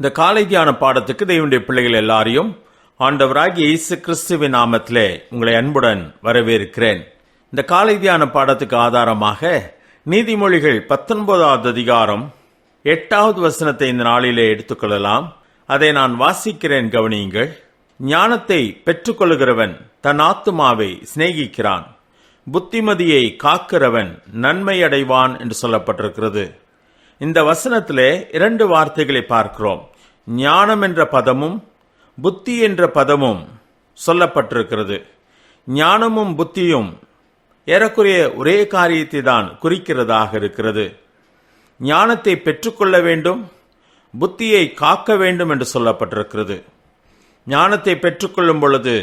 இந்த காலை தியான பாடத்துக்கு தெய்வனுடைய பிள்ளைகள் எல்லாரையும் ஆண்டவராகிய இயேசு கிறிஸ்துவின் நாமத்திலே உங்களை அன்புடன் வரவேற்கிறேன். இந்த காலை தியான பாடத்துக்கு ஆதாரமாக நீதிமொழிகள் பத்தொன்பதாவது அதிகாரம் எட்டாவது வசனத்தை இந்த நாளிலே எடுத்துக்கொள்ளலாம். அதை நான் வாசிக்கிறேன் கவனியுங்கள். ஞானத்தை பெற்றுக்கொள்கிறவன் தன் ஆத்துமாவை சிநேகிக்கிறான். புத்திமதியை காக்கிறவன் நன்மை அடைவான் என்று சொல்லப்பட்டிருக்கிறது. இந்த வசனத்திலே இரண்டு வார்த்தைகளை பார்க்கிறோம். ஞானம் என்ற பதமும் புத்தி என்ற பதமும் சொல்லப்பட்டிருக்கிறது. ஞானமும் புத்தியும் ஏறக்குறைய ஒரே காரியத்தை தான் குறிக்கிறதாக இருக்கிறது. ஞானத்தை பெற்றுக்கொள்ள வேண்டும் புத்தியை காக்க வேண்டும் என்று சொல்லப்பட்டிருக்கிறது. ஞானத்தை பெற்றுக்கொள்ளும் பொழுது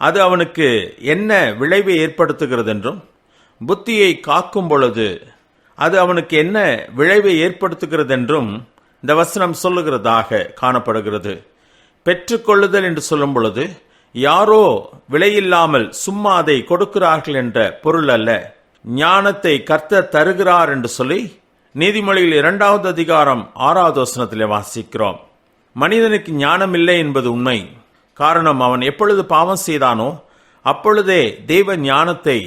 அது அவனுக்கு என்ன விளைவை ஏற்படுத்துகிறது என்றும் புத்தியை காக்கும் பொழுது அது அவனுக்கு என்ன விளைவை ஏற்படுத்துகிறது என்றும் இந்த வசனம் சொல்லுகிறதாக காணப்படுகிறது. பெற்றுக்கொள்ளுதல் என்று சொல்லும் பொழுது யாரோ விலையில்லாமல் சும்மா அதை கொடுக்கிறார்கள் என்ற பொருள் அல்ல. ஞானத்தை கர்த்த தருகிறார் என்று சொல்லி நீதிமொழியில் இரண்டாவது அதிகாரம் ஆறாவது வசனத்தில் வாசிக்கிறோம். மனிதனுக்கு ஞானம் இல்லை என்பது உண்மை. காரணம் அவன் எப்பொழுது பாவம் செய்தானோ அப்பொழுதே தெய்வ ஞானத்தை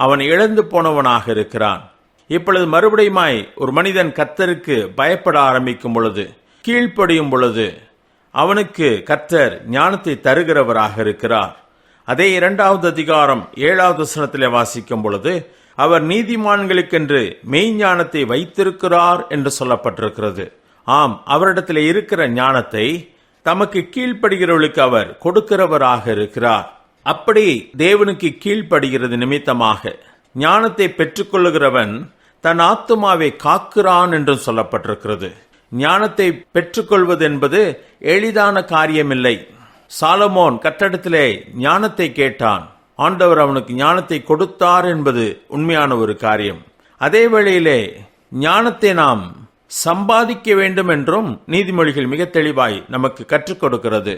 அவன் இழந்து போனவனாக இருக்கிறான். இப்பொழுது மறுபடியுமாய் ஒரு மனிதன் கத்தருக்கு பயப்பட ஆரம்பிக்கும் பொழுது கீழ்ப்படியும் பொழுது அவனுக்கு கத்தர் ஞானத்தை தருகிறவராக இருக்கிறார். அதே இரண்டாவது அதிகாரம் ஏழாவது வசனத்திலே வாசிக்கும் பொழுது அவர் நீதிமான்களுக்கென்று மெய்ஞானத்தை வைத்திருக்கிறார் என்று சொல்லப்பட்டிருக்கிறது. ஆம் அவரிடத்தில் இருக்கிற ஞானத்தை தமக்கு கீழ்ப்படுகிறவர்களுக்கு அவர் கொடுக்கிறவராக இருக்கிறார். அப்படி தேவனுக்கு கீழ்ப்படுகிறது நிமித்தமாக ஞானத்தை பெற்றுக்கொள்ளுகிறவன் தன் ஆத்துமாவை காக்கிறான் என்றும் சொல்லப்பட்டிருக்கிறது. ஞானத்தை பெற்றுக்கொள்வது என்பது எளிதான காரியமில்லை. சாலமோன் கட்டடத்திலே ஞானத்தை கேட்டான். ஆண்டவர் அவனுக்கு ஞானத்தை கொடுத்தார் என்பது உண்மையான ஒரு காரியம். அதே வேளையிலே ஞானத்தை நாம் சம்பாதிக்க வேண்டும் என்றும் நீதிமொழிகள் மிக தெளிவாய் நமக்கு கற்றுக் கொடுக்கிறது.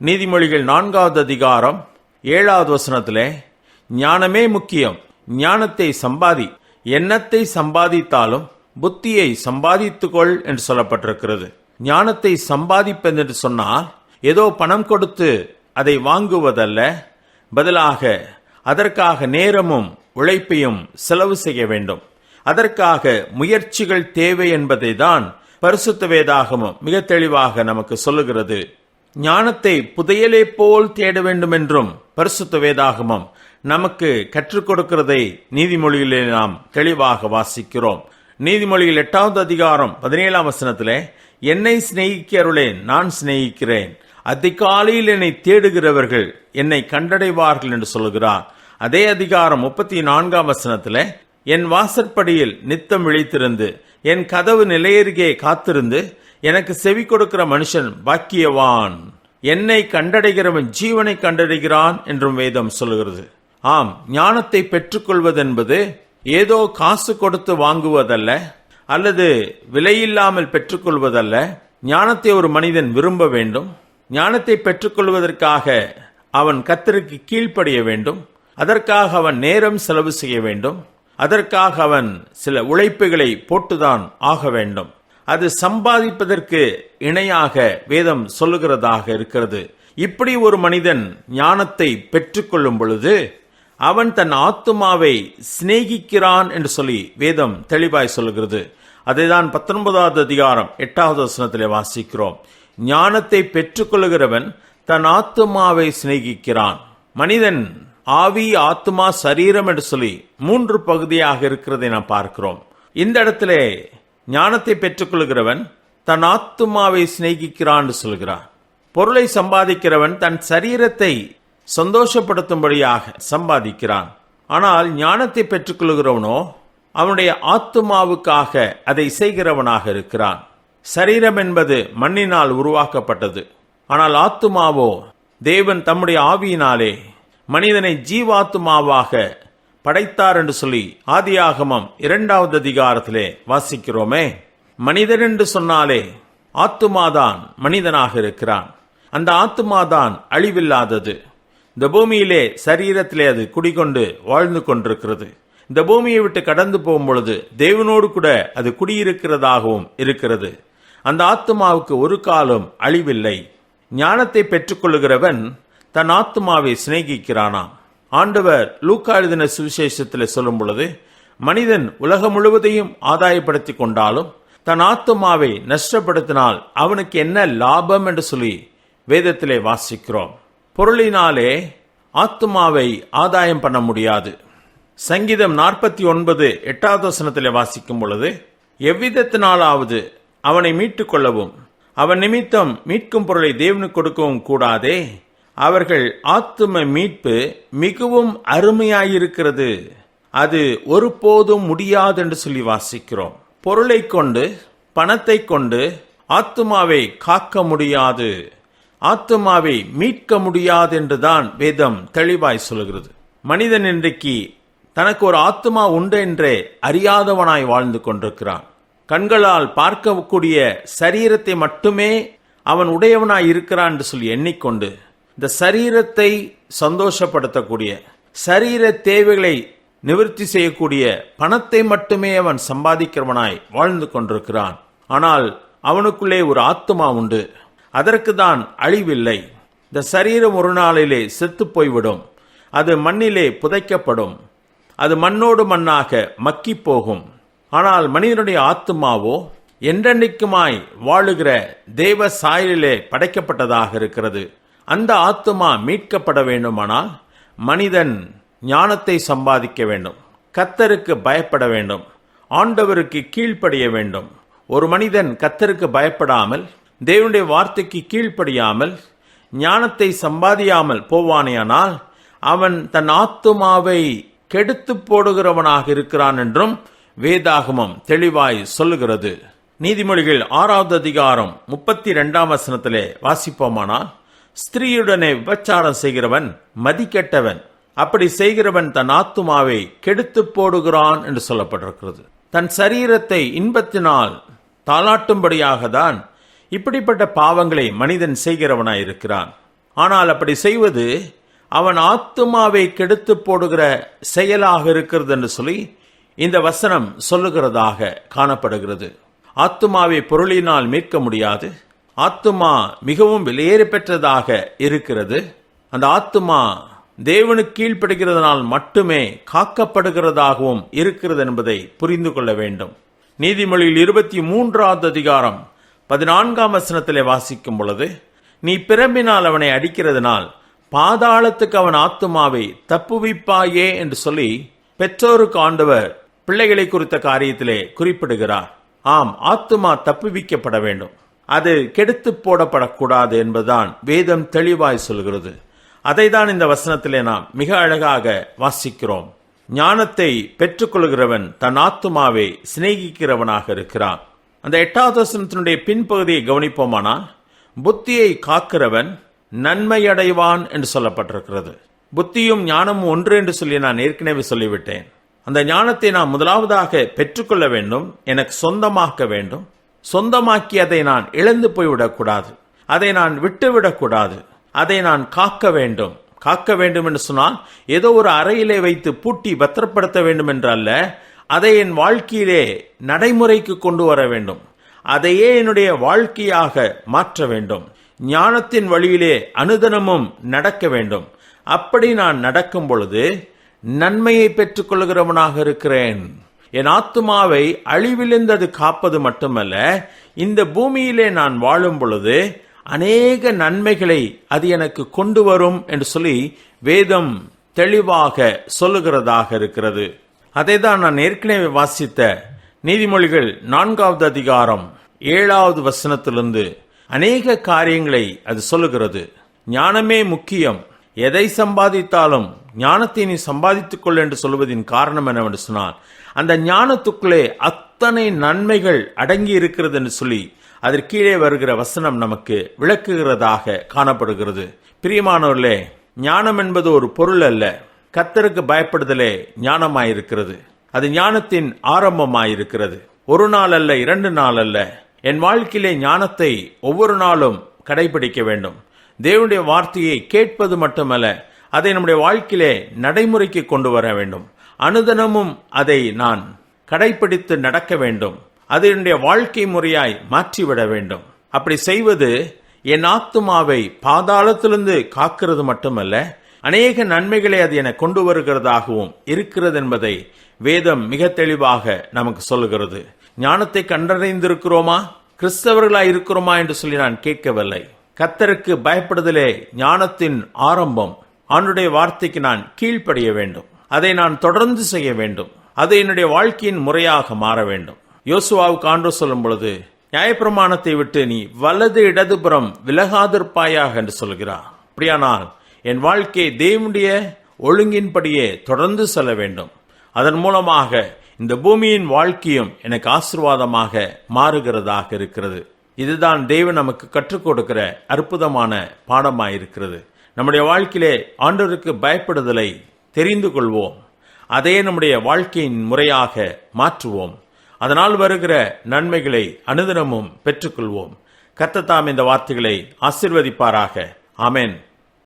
நீதிமொழிகள் நான்காவது அதிகாரம் ஏழாவது வசனத்திலே ஞானமே முக்கியம் ஞானத்தை சம்பாதி எண்ணத்தை சம்பாதித்தாலும் புத்தியை சம்பாதித்துக்கொள் என்று சொல்லப்பட்டிருக்கிறது. ஞானத்தை சம்பாதிப்பது என்று சொன்னால் ஏதோ பணம் கொடுத்து அதை வாங்குவதல்ல. பதிலாக அதற்காக நேரமும் உழைப்பையும் செலவு செய்ய வேண்டும். அதற்காக முயற்சிகள் தேவை என்பதை தான் பரிசுத்த வேதாகமும் மிக தெளிவாக நமக்கு சொல்லுகிறது. ஞானத்தை புதையலை போல் தேட வேண்டும் என்றும் பரிசுத்த வேதாகமம். நமக்கு கற்றுக் கொடுக்கிறதை நீதிமொழியிலே நாம் தெளிவாக வாசிக்கிறோம். நீதிமொழியில் எட்டாவது அதிகாரம் பதினேழாம் வசனத்திலே என்னை சிநேகிக்கிறவளே நான் சிநேகிக்கிறேன். அதிகாலையில் என்னை தேடுகிறவர்கள் என்னை கண்டடைவார்கள் என்று சொல்கிறார் அதே அதிகாரம் முப்பத்தி நான்காம் வசனத்திலே என் வாசற்படியில் நித்தம் விழித்திருந்து என் கதவு நிலையருகே காத்திருந்து எனக்கு செவி கொடுக்கிற மனுஷன் பாக்கியவான். என்னை கண்டடைகிறவன் ஜீவனை கண்டடைகிறான் என்றும் வேதம் சொல்லுகிறது. ஆம் ஞானத்தை பெற்றுக்கொள்வதென்பது ஏதோ காசு கொடுத்து வாங்குவதல்ல அல்லது விலையில்லாமல் பெற்றுக்கொள்வதல்ல. ஞானத்தை ஒரு மனிதன் விரும்ப வேண்டும். ஞானத்தை பெற்றுக்கொள்வதற்காக அவன் கத்தருக்கு கீழ்ப்படிய வேண்டும். அதற்காக அவன் நேரம் செலவு செய்ய வேண்டும். அதற்காக அவன் சில உழைப்புகளை போட்டுதான் ஆக வேண்டும். அது சம்பாதிப்பதற்கு இணையாக வேதம் சொல்லுகிறதாக இருக்கிறது. இப்படி ஒரு மனிதன் ஞானத்தை பெற்றுக்கொள்ளும் பொழுது அவன் தன் ஆத்துமாவை சிநேகிக்கிறான் என்று சொல்லி வேதம் தெளிவாய் சொல்லுகிறது. அதைதான் பத்தொன்பதாவது அதிகாரம் எட்டாவது வசனத்திலே வாசிக்கிறோம். ஞானத்தை பெற்றுக்கொள்கிறவன் தன் ஆத்துமாவை சிநேகிக்கிறான். மனிதன் ஆவி ஆத்மா சரீரம் என்று சொல்லி மூன்று பகுதியாக இருக்கிறதை நாம் பார்க்கிறோம். இந்த இடத்திலே ஞானத்தை பெற்றுக்கொள்கிறவன் தன் ஆத்துமாவை சிநேகிக்கிறான் சொல்கிறான் பொருளை சம்பாதிக்கிறவன் தன் சரீரத்தை சந்தோஷப்படுத்தும்படியாக சம்பாதிக்கிறான். ஆனால் ஞானத்தை பெற்றுக்கொள்கிறவனோ அவனுடைய ஆத்துமாவுக்காக அதை செய்கிறவனாக இருக்கிறான். சரீரம் என்பது மண்ணினால் உருவாக்கப்பட்டது. ஆனால் ஆத்துமாவோ தேவன் தம்முடைய ஆவியினாலே மனிதனை ஜீவாத்துமாவாக படைத்தார் என்று சொல்லி ஆதியாகமம் இரண்டாவது அதிகாரத்திலே வாசிக்கிறோமே. மனிதன் என்று சொன்னாலே ஆத்துமாதான் மனிதனாக இருக்கிறான். அந்த ஆத்துமாதான் அழிவில்லாதது. இந்த பூமியிலே சரீரத்திலே அது குடிகொண்டு வாழ்ந்து கொண்டிருக்கிறது. இந்த பூமியை விட்டு கடந்து போகும் பொழுது தேவனோடு கூட அது குடியிருக்கிறதாகவும் இருக்கிறது. அந்த ஆத்துமாவுக்கு ஒரு காலம் அழிவில்லை. ஞானத்தை பெற்றுக்கொள்கிறவன் தன் ஆத்துமாவை சிநேகிக்கிறானாம். ஆண்டவர் லூக்கா எழுதின சுவிசேஷத்தில் சொல்லும் பொழுது மனிதன் உலகம் முழுவதையும் ஆதாயப்படுத்தி கொண்டாலும் தன் ஆத்துமாவை நஷ்டப்படுத்தினால் அவனுக்கு என்ன லாபம் என்று சொல்லி வேதத்திலே வாசிக்கிறோம். பொருளினாலே ஆத்துமாவை ஆதாயம் பண்ண முடியாது. சங்கீதம் நாற்பத்தி ஒன்பது எட்டாவது வசனத்திலே வாசிக்கும் பொழுது எவ்விதத்தினாலாவது அவனை மீட்டுக் கொள்ளவும் அவன் நிமித்தம் மீட்கும் பொருளை தேவனுக்கு கொடுக்கவும் கூடாதே அவர்கள் ஆத்தும மீட்பு மிகவும் அருமையாயிருக்கிறது. அது ஒருபோதும் முடியாது என்று சொல்லி வாசிக்கிறோம். பொருளை கொண்டு பணத்தை கொண்டு ஆத்துமாவை காக்க முடியாது. ஆத்துமாவை மீட்க முடியாது என்றுதான் வேதம் தெளிவாய் சொல்கிறது மனிதன் இன்றைக்கு தனக்கு ஒரு ஆத்துமா உண்டு என்றே அறியாதவனாய் வாழ்ந்து கொண்டிருக்கிறான். கண்களால் பார்க்கக்கூடிய சரீரத்தை மட்டுமே அவன் உடையவனாய் இருக்கிறான் என்று சொல்லி எண்ணிக்கொண்டு இந்த சரீரத்தை சந்தோஷப்படுத்தக்கூடிய சரீர தேவைகளை நிவர்த்தி செய்யக்கூடிய பணத்தை மட்டுமே அவன் சம்பாதிக்கிறவனாய் வாழ்ந்து கொண்டிருக்கிறான். ஆனால் அவனுக்குள்ளே ஒரு ஆத்துமா உண்டு. அதற்கு தான் அழிவில்லை. இந்த சரீரம் ஒரு நாளிலே செத்து போய்விடும். அது மண்ணிலே புதைக்கப்படும். அது மண்ணோடு மண்ணாக மக்கி போகும். ஆனால் மனிதனுடைய ஆத்துமாவோ என்றென்றைக்குமாய் வாழுகிற தெய்வ சாயலிலே படைக்கப்பட்டதாக இருக்கிறது. அந்த ஆத்துமா மீட்கப்பட வேண்டுமானால் மனிதன் ஞானத்தை சம்பாதிக்க வேண்டும். கத்தருக்கு பயப்பட வேண்டும். ஆண்டவருக்கு கீழ்ப்படிய வேண்டும். ஒரு மனிதன் கத்தருக்கு பயப்படாமல் தேவனுடைய வார்த்தைக்கு கீழ்ப்படியாமல் ஞானத்தை சம்பாதியாமல் போவானேயானால் அவன் தன் ஆத்துமாவை கெடுத்து போடுகிறவனாக இருக்கிறான் என்றும் வேதாகமம் தெளிவாய் சொல்லுகிறது. நீதிமொழிகள் ஆறாவது அதிகாரம் முப்பத்தி ரெண்டாம் வசனத்திலே வாசிப்போமானால் ஸ்திரீயுடனே விபச்சாரம் செய்கிறவன் மதிக்கெட்டவன் அப்படி செய்கிறவன் தன் ஆத்துமாவை கெடுத்து போடுகிறான் என்று சொல்லப்பட்டிருக்கிறது. தன் சரீரத்தை இன்பத்தினால் தாளாட்டும்படியாக தான் இப்படிப்பட்ட பாவங்களை மனிதன் செய்கிறவனாயிருக்கிறான் ஆனால் அப்படி செய்வது அவன் ஆத்துமாவை கெடுத்து போடுகிற செயலாக இருக்கிறது என்று சொல்லி இந்த வசனம் சொல்லுகிறதாக காணப்படுகிறது. ஆத்துமாவை பொருளினால் மீட்க முடியாது. ஆத்துமா மிகவும் விலையேற பெற்றதாக இருக்கிறது. அந்த ஆத்துமா தேவனுக்கு கீழ்ப்படுகிறதனால் மட்டுமே காக்கப்படுகிறதாகவும் இருக்கிறது என்பதை புரிந்து கொள்ள வேண்டும். நீதிமொழியில் இருபத்தி மூன்றாவது அதிகாரம் பதினான்காம் வசனத்திலே வாசிக்கும் பொழுது நீ பிறம்பினால் அவனை அடிக்கிறதுனால் பாதாளத்துக்கு அவன் ஆத்துமாவை தப்புவிப்பாயே என்று சொல்லி பெற்றோருக்கு ஆண்டவர் பிள்ளைகளை குறித்த காரியத்திலே குறிப்பிடுகிறார். ஆம் ஆத்துமா தப்புவிக்கப்பட வேண்டும். அது கெடுத்து போடப்படக்கூடாது என்பதுதான் வேதம் தெளிவாய் சொல்கிறது. அதை தான் இந்த வசனத்திலே நாம் மிக அழகாக வாசிக்கிறோம். ஞானத்தை பெற்றுக்கொள்கிறவன் தன் ஆத்துமாவை சிநேகிக்கிறவனாக இருக்கிறான். அந்த எட்டாவது வசனத்தினுடைய பின்பகுதியை கவனிப்போமானால் புத்தியை காக்கிறவன் நன்மையடைவான் என்று சொல்லப்பட்டிருக்கிறது. புத்தியும் ஞானமும் ஒன்று என்று சொல்லி நான் ஏற்கனவே சொல்லிவிட்டேன். அந்த ஞானத்தை நான் முதலாவதாக பெற்றுக்கொள்ள வேண்டும் எனக்கு சொந்தமாக்க வேண்டும். சொந்தமாக்கி அதை நான் இழந்து போய்விடக்கூடாது. அதை நான் விட்டுவிடக்கூடாது. அதை நான் காக்க வேண்டும். காக்க வேண்டும் என்று சொன்னால் ஏதோ ஒரு அறையிலே வைத்து பூட்டி பத்திரப்படுத்த வேண்டும் என்றல்ல அதை என் வாழ்க்கையிலே நடைமுறைக்கு கொண்டு வர வேண்டும். அதையே என்னுடைய வாழ்க்கையாக மாற்ற வேண்டும். ஞானத்தின் வழியிலே அனுதனமும் நடக்க வேண்டும். அப்படி நான் நடக்கும் பொழுது நன்மையை பெற்றுக்கொள்கிறவனாக இருக்கிறேன். என் ஆத்துமாவை அழிவிழுந்தது காப்பது மட்டுமல்ல இந்த பூமியிலே நான் வாழும் பொழுது அநேக நன்மைகளை அது எனக்கு கொண்டு வரும் என்று சொல்லி வேதம் தெளிவாக சொல்லுகிறதாக இருக்கிறது. அதை தான் நான் ஏற்கனவே வாசித்த நீதிமொழிகள் நான்காவது அதிகாரம் ஏழாவது வசனத்திலிருந்து அநேக காரியங்களை அது சொல்லுகிறது. ஞானமே முக்கியம். எதை சம்பாதித்தாலும் ஞானத்தை நீ சம்பாதித்துக் கொள் என்று சொல்வதின் காரணம் என்னவென்று சொன்னால் அந்த ஞானத்துக்குள்ளே அத்தனை நன்மைகள் அடங்கி இருக்கிறது என்று சொல்லி அதற்கு கீழே வருகிற வசனம் நமக்கு விளக்குகிறதாக காணப்படுகிறது. பிரியமானவர்களே ஞானம் என்பது ஒரு பொருள் அல்ல. கத்தருக்கு பயப்படுதலே ஞானமாயிருக்கிறது. அது ஞானத்தின் ஆரம்பமாயிருக்கிறது. ஒரு நாள் அல்ல இரண்டு நாள் அல்ல. என் வாழ்க்கையிலே ஞானத்தை ஒவ்வொரு நாளும் கடைபிடிக்க வேண்டும். தேவனுடைய வார்த்தையை கேட்பது மட்டுமல்ல அதை நம்முடைய வாழ்க்கையிலே நடைமுறைக்கு கொண்டு வர வேண்டும். அனுதனமும் அதை நான் கடைபிடித்து நடக்க வேண்டும். அதனுடைய என்னுடைய வாழ்க்கை முறையாய் மாற்றிவிட வேண்டும். அப்படி செய்வது என் ஆத்துமாவை பாதாளத்திலிருந்து காக்கிறது மட்டுமல்ல அநேக நன்மைகளை அது என கொண்டு வருகிறதாகவும் இருக்கிறது என்பதை வேதம் மிக தெளிவாக நமக்கு சொல்லுகிறது. ஞானத்தை கண்டறிந்திருக்கிறோமா? கிறிஸ்தவர்களாய் இருக்கிறோமா என்று சொல்லி நான் கேட்கவில்லை. கத்தருக்கு பயப்படுதலே ஞானத்தின் ஆரம்பம். ஆண்டுடைய வார்த்தைக்கு நான் கீழ்ப்படிய வேண்டும். அதை நான் தொடர்ந்து செய்ய வேண்டும். அது என்னுடைய வாழ்க்கையின் முறையாக மாற வேண்டும். யோசுவாவுக்கு ஆண்டு சொல்லும் பொழுது நியாயப்பிரமாணத்தை விட்டு நீ வலது இடதுபுறம் விலகாதிருப்பாயாக என்று சொல்கிறார். அப்படியானால் என் வாழ்க்கை தேவனுடைய ஒழுங்கின்படியே தொடர்ந்து செல்ல வேண்டும். அதன் மூலமாக இந்த பூமியின் வாழ்க்கையும் எனக்கு ஆசிர்வாதமாக மாறுகிறதாக இருக்கிறது. இதுதான் தேவன் நமக்கு கற்றுக் கொடுக்கிற அற்புதமான பாடமாயிருக்கிறது. நம்முடைய வாழ்க்கையிலே ஆண்டவருக்கு பயப்படுதலை தெரிந்து கொள்வோம். அதே நம்முடைய வாழ்க்கையின் முறையாக மாற்றுவோம். அதனால் வருகிற நன்மைகளை அனுதினமும் பெற்றுக்கொள்வோம். கத்த தாம் இந்த வார்த்தைகளை ஆசிர்வதிப்பாராக. ஆமேன்.